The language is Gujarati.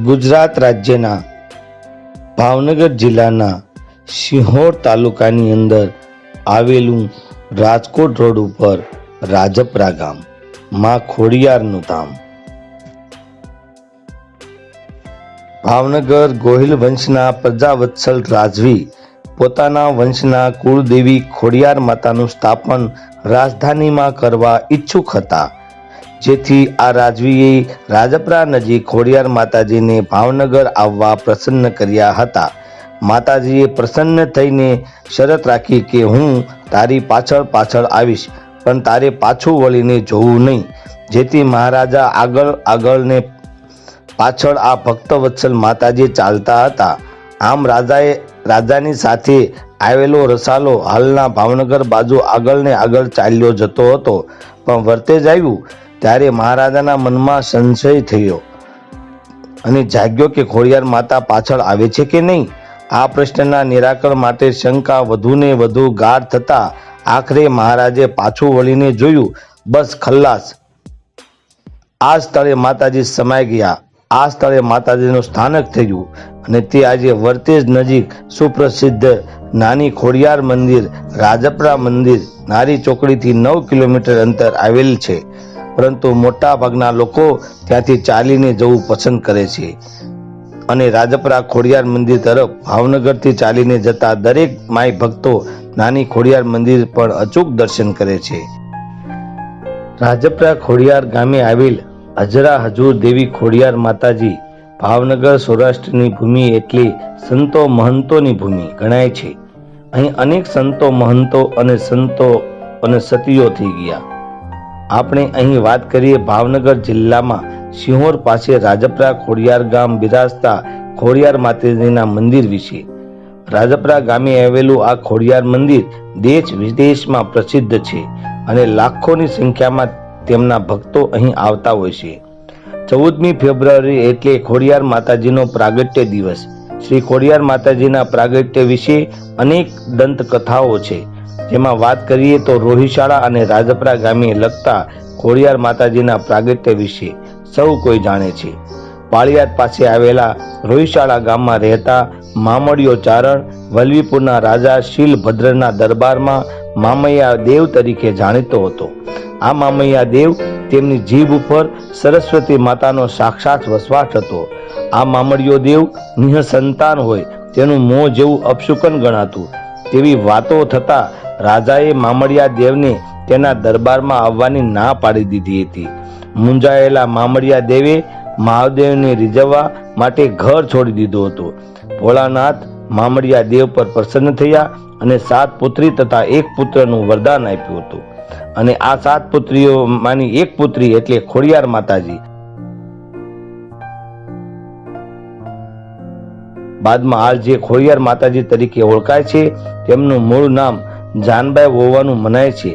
ગુજરાત રાજ્યના ભાવનગર જિલ્લાના સિંહોર તાલુકાની અંદર આવેલું રાજકોટ રોડ ઉપર રાજપરા ગામ, માં ખોડિયારનું ધામ ભાવનગર ગોહિલ વંશના પ્રજાવત્સલ રાજવી પોતાના વંશના કુળદેવી ખોડિયાર માતાનું સ્થાપન રાજધાનીમાં કરવા ઈચ્છુક હતા. જેથી આ રાજવીએ રાજપરા નજીક ખોડિયાર માતાજીને ભાવનગર આવવા પ્રસન્ન કર્યા હતા. માતાજીએ પ્રસન્ન થઈને શરત રાખી કે હું તારી પાછળ પાછળ આવીશ, પણ તારે પાછું વળીને જોવું નહીં. જેથી મહારાજા આગળ આગળને પાછળ આ ભક્તવત્સલ માતાજી ચાલતા હતા. આમ રાજાએ રાજાની સાથે આવેલો રસાલો હાલના ભાવનગર બાજુ આગળ ને આગળ ચાલ્યો જતો હતો. પણ વર્તેજ આવ્યું ત્યારે મહારાજાના મનમાં સંશય થયો. અને જાગ્યો કે ખોડિયાર માતા પાછળ આવે છે કે નહીં? આ પ્રશ્નના નિરાકરણ માટે શંકા વધુને વધુ ગાઢ થતા આખરે મહારાજે પાછું વળીને જોયું, બસ ખલ્લાસ. આ સ્થળે માતાજી સમાઈ ગયા. આ સ્થળે માતાજીનું સ્થાનક થયું અને તે આજે વર્તેજ નજીક સુપ્રસિદ્ધ નાની ખોડિયાર મંદિર, રાજપરા મંદિર, નારી ચોકડીથી નવ કિલોમીટર અંતર આવેલ છે. પરંતુ મોટા ભાગના લોકો ત્યાંથી ચાલીને જવું પસંદ કરે છે. અને રાજપરા ખોડિયાર મંદિર તરફ ભાવનગરથી ચાલીને જતા દરેક માય ભક્તો નાની ખોડિયાર મંદિર પણ અચૂક દર્શન કરે છે. રાજપરા ખોડિયાર ગામે આવેલ હજરા હજુર દેવી ખોડિયાર માતાજી ભાવનગર સૌરાષ્ટ્રની ભૂમિ એટલે સંતો મહંતોની ભૂમિ ગણાય છે. અહીં અનેક સંતો મહંતો અને સંતો અને સતીઓ થઈ ગયા. આપણે અહીં વાત કરીએ ભાવનગર જિલ્લામાં. સિંહોર પાસે રાજપરા ખોડિયાર ગામ બિરાજતા ખોડિયાર માતાજીના મંદિર વિશે. રાજપરા ગામે આવેલું આ ખોડિયાર મંદિર દેશ વિદેશમાં પ્રસિદ્ધ છે અને લાખોની સંખ્યામાં તેમના ભક્તો અહીં આવતા હોય છે. ચૌદમી ફેબ્રુઆરી એટલે ખોડિયાર માતાજીનો પ્રાગટ્ય દિવસ. શ્રી ખોડિયાર માતાજીના પ્રાગટ્ય વિશે અનેક દંતકથાઓ છે. જેમાં વાત કરીએ તો રોહિશાળા અને રાજપરા ગામે લગતા ખોડિયાર માતાજીના પ્રાગટ્ય વિશે સૌ કોઈ જાણે છે. પાળિયાદ પાસે આવેલા રોહિશાળા ગામમાં રહેતા મામડિયો ચારણ વલ્લવીપુરના રાજા શીલભદ્રના દરબારમાં મામૈયા દેવ તરીકે જાણીતો હતો. આ મામૈયા દેવ તેમની જીભ ઉપર સરસ્વતી માતાનો સાક્ષાત વસવાટ હતો. આ મામડિયો દેવ નિઃસંતાન હોય તેનું મોં જેવું અપશુકન ગણાતું. તેવી વાતો થતા રાજાએ મામડિયા દેવને તેના દરબારમાં આવવાની ના પાડી દીધી હતી. મુંજાયેલા મામડિયા દેવે મહાદેવને રીઝવવા માટે ઘર છોડી દીધું હતું. ભોળાનાથ મામડિયા દેવ પર પ્રસન્ન થયા અને સાત પુત્રી તથા એક પુત્રનું વરદાન આપ્યું હતું. અને આ સાત પુત્રીઓમાંની એક પુત્રી એટલે ખોડિયાર માતાજી. બાદમાં આ જે ખોડિયાર માતાજી તરીકે ઓળખાય છે, તેમનું મૂળ નામ જાનબાઈ હોવાનું મનાય છે.